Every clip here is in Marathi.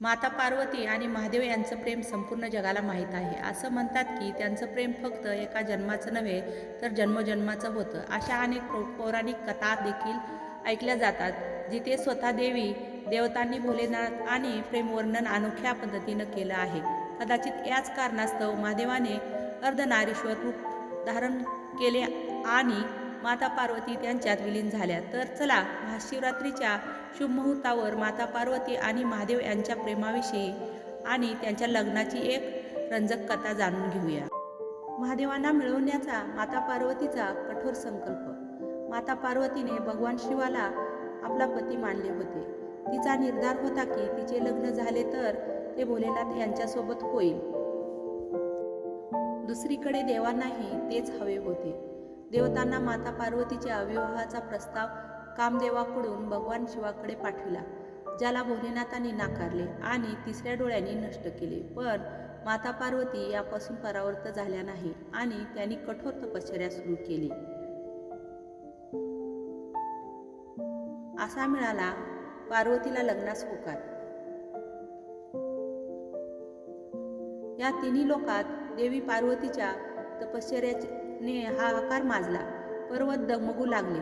माता पार्वती आणि महादेव यांचं प्रेम संपूर्ण जगाला माहीत आहे. असं म्हणतात की त्यांचं प्रेम फक्त एका जन्माचं नव्हे तर जन्मजन्माचं होतं. अशा अनेक पौ पौराणिक कथा देखील ऐकल्या जातात जिथे स्वतः देवी देवतांनी भोलेनाथ आणि प्रेमवर्णन अनोख्या पद्धतीनं केलं आहे. कदाचित याच कारणास्तव महादेवाने अर्धनारीश्वर रूप धारण केले आणि माता पार्वती त्यांच्यात विलीन झाल्या. तर चला महाशिवरात्रीच्या शुभमुहूर्तावर माता पार्वती आणि महादेव यांच्या प्रेमाविषयी आणि त्यांच्या लग्नाची एक रंजक कथा जाणून घेऊया. महादेवांना मिळवण्याचा माता पार्वतीचा कठोर संकल्प. माता पार्वतीने भगवान शिवाला आपला पती मानले होते. तिचा निर्धार होता की तिचे लग्न झाले तर ते भोलेनाथ यांच्यासोबत होईल. दुसरीकडे देवांनाही तेच हवे होते. देवतांना माता पार्वतीच्या अविवाहाचा प्रस्ताव कामदेवाकडून भगवान शिवाकडे पाठविला ज्याला भोलेनाथांनी नाकारले आणि तिसऱ्या डोळ्यांनी नष्ट केले. पण माता पार्वती यापासून परावर्त झाल्या नाही आणि त्यांनी कठोर तपश्चर्या सुरू केली. असा मिळाला पार्वतीला लग्नास होकार. या तिन्ही लोकात देवी पार्वतीच्या ने हाहाकार माजला. पर्वत दगमगू लागले.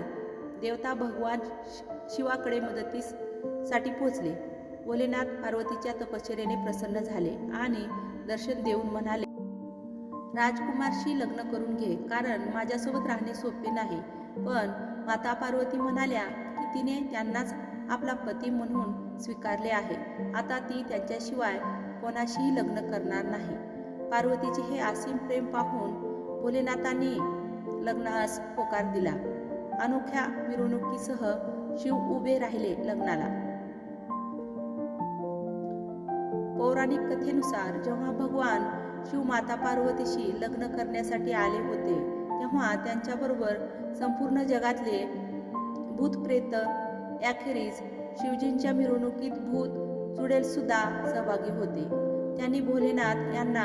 देवता भगवान शि- शिवाकडे मदतीससाठी पोचले भोलेनाथ पार्वतीच्या तपश्चर्याने प्रसन्न झाले आणि दर्शन देऊन म्हणाले राजकुमारशी लग्न करून घे कारण माझ्यासोबत राहणे सोपे नाही. पण माता पार्वती म्हणाल्या की तिने त्यांनाच आपला पती म्हणून स्वीकारले आहे. आता ती त्यांच्याशिवाय कोणाशीही लग्न करणार नाही. पार्वतीचे हे असीम प्रेम पाहून भोलेनाथांनी लग्नास होकार दिला. अनोख्या मिरवणुकीसह शिव उभे राहिले लग्नाला. पौराणिक कथेनुसार जेव्हा भगवान शिव माता पार्वतीशी लग्न करण्यासाठी आले होते तेव्हा त्यांच्याबरोबर संपूर्ण जगातले भूत प्रेत याखेरीज शिवजींच्या मिरवणुकीत भूत चुडेल सुद्धा सहभागी होते. त्यांनी भोलेनाथ यांना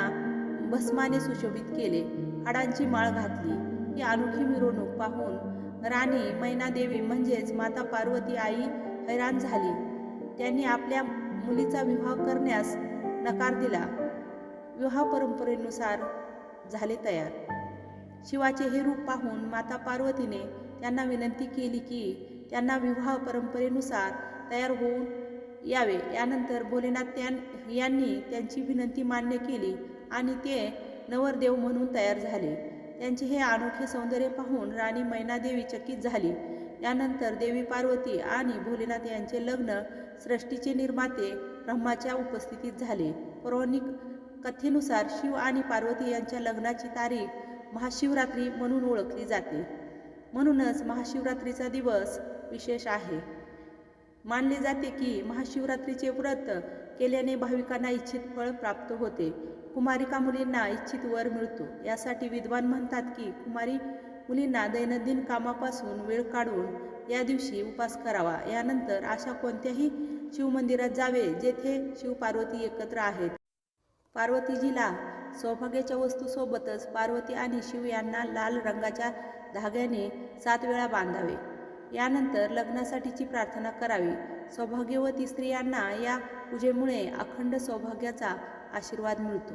भस्माने सुशोभित केले. हाडांची माळ घातली. ही अनोखी मिरवणूक पाहून राणी मैनादेवी म्हणजेच माता पार्वती आई हैराण झाली. त्यांनी आपल्या मुलीचा विवाह करण्यास नकार दिला. विवाह परंपरेनुसार झाले तयार. शिवाचे हे रूप पाहून माता पार्वतीने त्यांना विनंती केली की त्यांना विवाह परंपरेनुसार तयार होऊन यावे. यानंतर भोलेनाथ त्यां यांनी त्यांची विनंती मान्य केली आणि ते नवरदेव म्हणून तयार झाले. त्यांचे हे अनोखे सौंदर्य पाहून राणी मैनादेवी चकित झाली. यानंतर देवी पार्वती आणि भोलेनाथ यांचे लग्न सृष्टीचे निर्माते ब्रह्माच्या उपस्थितीत झाले. पौराणिक कथेनुसार शिव आणि पार्वती यांच्या लग्नाची तारीख महाशिवरात्री म्हणून ओळखली जाते. म्हणूनच महाशिवरात्रीचा दिवस विशेष आहे. मानले जाते की महाशिवरात्रीचे व्रत केल्याने भाविकांना इच्छित फळ प्राप्त होते. कुमारिका मुलींना इच्छित वर मिळतो. यासाठी विद्वान म्हणतात की कुमारी मुलींना दैनंदिन कामापासून वेळ काढून या दिवशी उपास करावा. यानंतर अशा कोणत्याही शिवमंदिरात जावे जेथे शिवपार्वती एकत्र आहेत. पार्वतीजीला सौभाग्याच्या वस्तूसोबतच पार्वती आणि शिव यांना लाल रंगाच्या धाग्याने सात वेळा बांधावे. यानंतर लग्नासाठीची प्रार्थना करावी. सौभाग्यवती स्त्रियांना या पूजेमुळे अखंड सौभाग्याचा आशीर्वाद मिळतो.